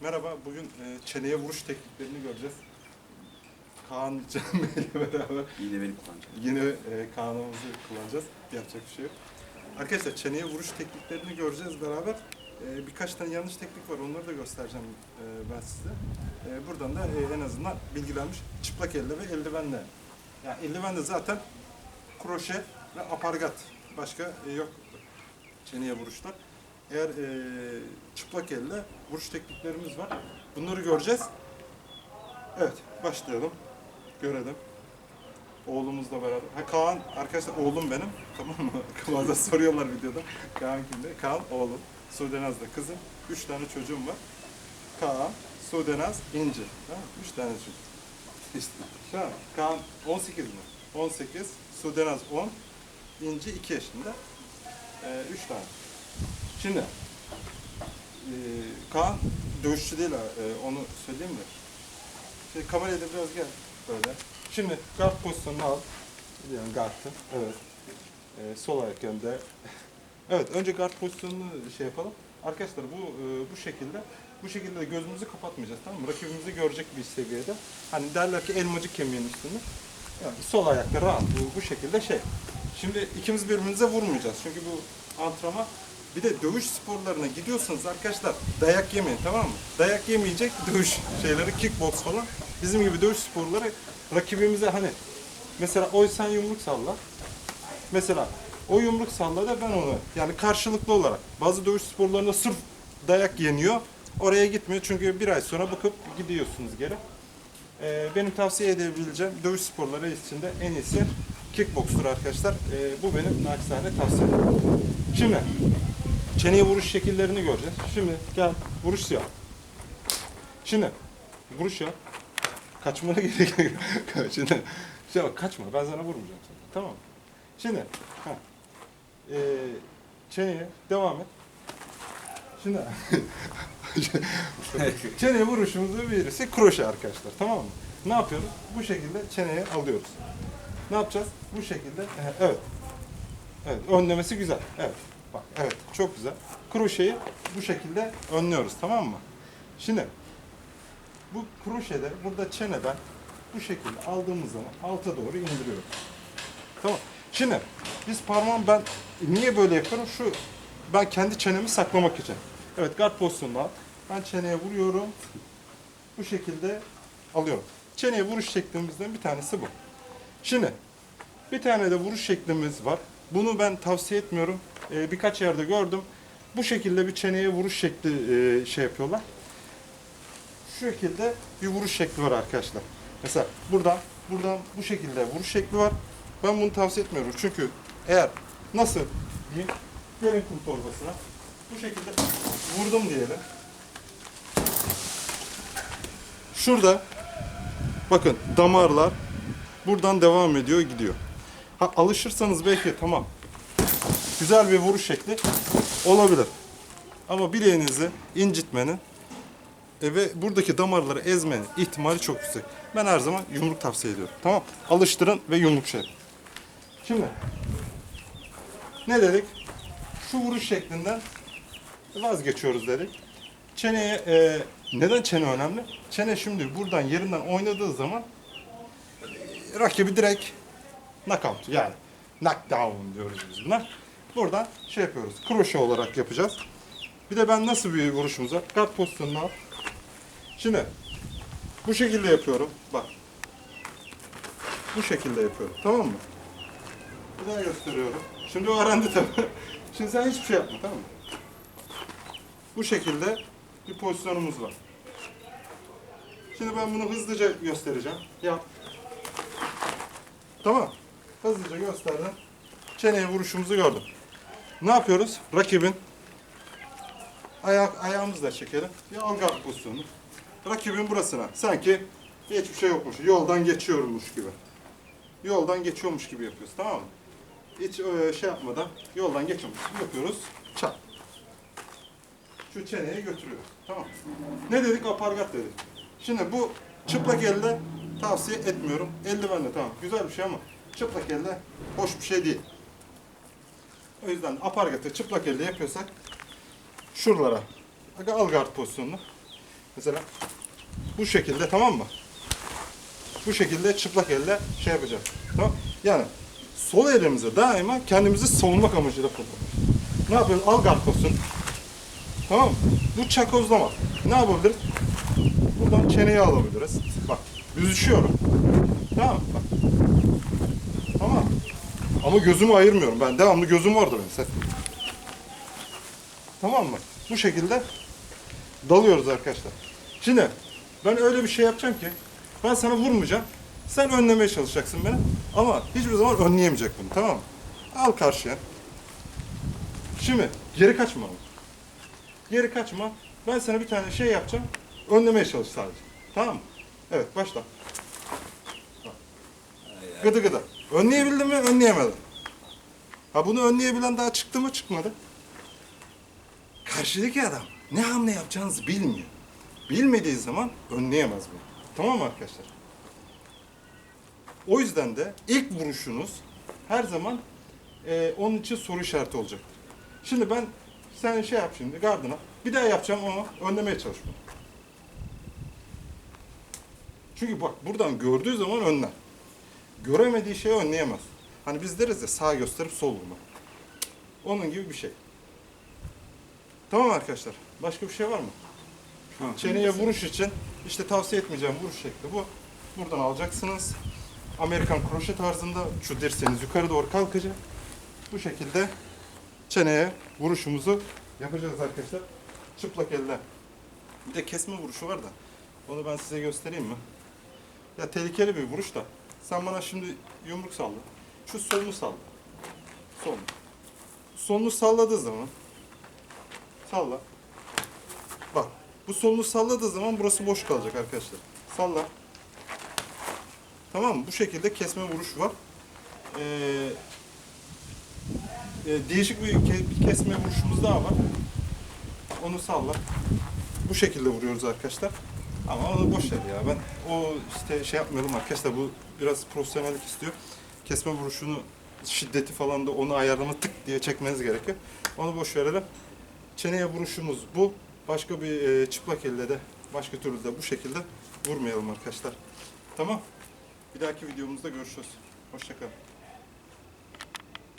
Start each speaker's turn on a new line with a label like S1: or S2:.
S1: Merhaba, bugün e, çeneye vuruş tekniklerini göreceğiz. Kaan Can Bey ile beraber
S2: Yine beni kullanacak.
S1: yine e, Kaan'ımızı kullanacağız. Yapacak bir şey yok. Arkadaşlar çeneye vuruş tekniklerini göreceğiz beraber. E, birkaç tane yanlış teknik var, onları da göstereceğim e, ben size. E, buradan da e, en azından bilgilenmiş çıplak elle ve eldivenle. Yani eldivende zaten kroşe ve apargat. Başka e, yok çeneye vuruşlar. Eğer e, çıplak elle vuruş tekniklerimiz var. Bunları göreceğiz. Evet, başlayalım. Görelim. Oğlumuzla beraber. Ha Kaan, arkadaşlar oğlum benim. Tamam mı? Bazen soruyorlar videoda. Kaan kimde? Kaan oğlum. Sudenaz da kızım. Üç tane çocuğum var. Kaan, Sudenaz, İnci. Mı? Üç tane çocuk.
S2: İşte.
S1: Tamam. Kaan 18 mi? 18. Sudenaz 10. İnci 2 yaşında. 3 tane. Şimdi e, Kaan dövüşçü değil ha, e, onu söyleyeyim mi? Şey, kameraya da biraz gel böyle. Şimdi guard pozisyonunu al. Yani guard'ı. Evet. E, sol ayak önde. evet önce guard pozisyonunu şey yapalım. Arkadaşlar bu e, bu şekilde bu şekilde de gözümüzü kapatmayacağız tamam mı? Rakibimizi görecek bir seviyede. Hani derler ki elmacık kemiğin üstünde. Yani sol ayakta rahat bu, bu şekilde şey. Şimdi ikimiz birbirimize vurmayacağız. Çünkü bu antrenman bir de dövüş sporlarına gidiyorsanız arkadaşlar dayak yemeyin tamam mı? Dayak yemeyecek dövüş şeyleri, kickbox falan. Bizim gibi dövüş sporları rakibimize hani mesela oy sen yumruk salla. Mesela o yumruk salla da ben onu yani karşılıklı olarak bazı dövüş sporlarında sırf dayak yeniyor. Oraya gitmiyor çünkü bir ay sonra bakıp gidiyorsunuz geri. Ee, benim tavsiye edebileceğim dövüş sporları içinde en iyisi kickboxtur arkadaşlar. Ee, bu benim naçizane tavsiyem. Şimdi çeneye vuruş şekillerini göreceğiz. Şimdi gel vuruş yap. Şimdi vuruş yap. Kaçmana gerek yok. Şimdi şey bak kaçma ben sana vurmayacağım sana. Tamam mı? Şimdi ha. Ee, çeneye devam et. Şimdi çeneye vuruşumuzun birisi kroşe arkadaşlar tamam mı? Ne yapıyoruz? Bu şekilde çeneye alıyoruz. Ne yapacağız? Bu şekilde. Evet. Evet. Önlemesi güzel. Evet. Bak evet. Çok güzel. Kroşeyi bu şekilde önlüyoruz. Tamam mı? Şimdi bu kroşede burada çeneden bu şekilde aldığımız zaman alta doğru indiriyoruz. Tamam. Şimdi biz parmağım ben niye böyle yapıyorum? Şu ben kendi çenemi saklamak için. Evet guard pozisyonunda ben çeneye vuruyorum. Bu şekilde alıyorum. Çeneye vuruş şeklimizden bir tanesi bu. Şimdi bir tane de vuruş şeklimiz var. Bunu ben tavsiye etmiyorum. Ee, birkaç yerde gördüm. Bu şekilde bir çeneye vuruş şekli e, şey yapıyorlar. Şu şekilde bir vuruş şekli var arkadaşlar. Mesela buradan, buradan bu şekilde vuruş şekli var. Ben bunu tavsiye etmiyorum. Çünkü eğer nasıl diyeyim, gelin kum torbasına bu şekilde vurdum diyelim. Şurada bakın damarlar buradan devam ediyor gidiyor. Ha alışırsanız belki tamam. Güzel bir vuruş şekli olabilir. Ama bileğinizi incitmenin e, ve buradaki damarları ezmenin ihtimali çok yüksek. Ben her zaman yumruk tavsiye ediyorum. Tamam. Alıştırın ve yumruk şey. Şimdi ne dedik? Şu vuruş şeklinden vazgeçiyoruz dedik. Çeneye e, neden çene önemli? Çene şimdi buradan yerinden oynadığı zaman rakibi direkt knockout yani knockdown diyoruz biz buna. Buradan şey yapıyoruz. Kroşe olarak yapacağız. Bir de ben nasıl bir vuruşumuz var? Guard pozisyonunu al. Şimdi bu şekilde yapıyorum. Bak. Bu şekilde yapıyorum. Tamam mı? Bir daha gösteriyorum. Şimdi o öğrendi tabii. Şimdi sen hiçbir şey yapma tamam mı? Bu şekilde bir pozisyonumuz var. Şimdi ben bunu hızlıca göstereceğim. Yap. Tamam. Hızlıca gösterdim. Çeneye vuruşumuzu gördüm. Ne yapıyoruz? Rakibin ayak ayağımızla çekelim. Bir algı pozisyonu. Rakibin burasına. Sanki hiçbir şey yokmuş. Yoldan geçiyormuş gibi. Yoldan geçiyormuş gibi yapıyoruz. Tamam mı? Hiç e, şey yapmadan yoldan geçiyormuş gibi yapıyoruz. Çat. Şu çeneye götürüyoruz. Tamam? Ne dedik? Apargat dedik. Şimdi bu çıplak elde tavsiye etmiyorum. Eldivenle tamam. Güzel bir şey ama çıplak elde hoş bir şey değil. O yüzden apargatı çıplak elde yapıyorsak şuralara al guard pozisyonunu. Mesela bu şekilde tamam mı? Bu şekilde çıplak elle şey yapacağız. Tamam? Yani sol elimizi daima kendimizi savunmak amacıyla kullanıyoruz. Ne yapıyoruz? Al garposun. Tamam mı? Bu çakozlama. Ne yapabiliriz? Buradan çeneyi alabiliriz. Bak, büzüşüyorum. Tamam mı? Bak. Tamam. Ama gözümü ayırmıyorum. Ben devamlı gözüm orada benim. Ses. Tamam mı? Bu şekilde dalıyoruz arkadaşlar. Şimdi ben öyle bir şey yapacağım ki ben sana vurmayacağım. Sen önlemeye çalışacaksın beni. Ama hiçbir zaman önleyemeyecek bunu. Tamam mı? Al karşıya. Şimdi geri kaçma. Geri kaçma. Ben sana bir tane şey yapacağım. Önlemeye çalış sadece. Tamam mı? Evet başla. Gıdı gıdı. Önleyebildin mi? Önleyemedin. Ha bunu önleyebilen daha çıktı mı? Çıkmadı. Karşıdaki adam ne hamle yapacağınızı bilmiyor. Bilmediği zaman önleyemez bunu. Tamam mı arkadaşlar? O yüzden de ilk vuruşunuz her zaman e, onun için soru işareti olacaktır. Şimdi ben sen şey yap şimdi gardına. Bir daha yapacağım ama önlemeye çalış bunu. Çünkü bak buradan gördüğü zaman önler. Göremediği şeyi önleyemez. Hani biz deriz ya sağ gösterip sol vurma. Onun gibi bir şey. Tamam arkadaşlar. Başka bir şey var mı? Çeneye vuruş için işte tavsiye etmeyeceğim vuruş şekli bu. Buradan alacaksınız. Amerikan kroşe tarzında şu dirseğiniz yukarı doğru kalkacak. Bu şekilde çeneye vuruşumuzu yapacağız arkadaşlar. Çıplak elle. Bir de kesme vuruşu var da onu ben size göstereyim mi? Ya tehlikeli bir vuruş da. Sen bana şimdi yumruk salla. Şu solunu salla. Solunu. Solunu salladığı zaman salla. Bak bu solunu salladığı zaman burası boş kalacak arkadaşlar. Salla. Tamam mı? Bu şekilde kesme vuruş var. Ee, e, değişik bir, bir kesme vuruşumuz daha var. Onu salla. Bu şekilde vuruyoruz arkadaşlar. Ama onu boş ver ya. Ben o işte şey yapmayalım arkadaşlar. Bu biraz profesyonellik istiyor. Kesme vuruşunu şiddeti falan da onu ayarlama tık diye çekmeniz gerekiyor. Onu boş verelim. Çeneye vuruşumuz bu. Başka bir e, çıplak elle de başka türlü de bu şekilde vurmayalım arkadaşlar. Tamam. Bir dahaki videomuzda görüşürüz. Hoşçakalın.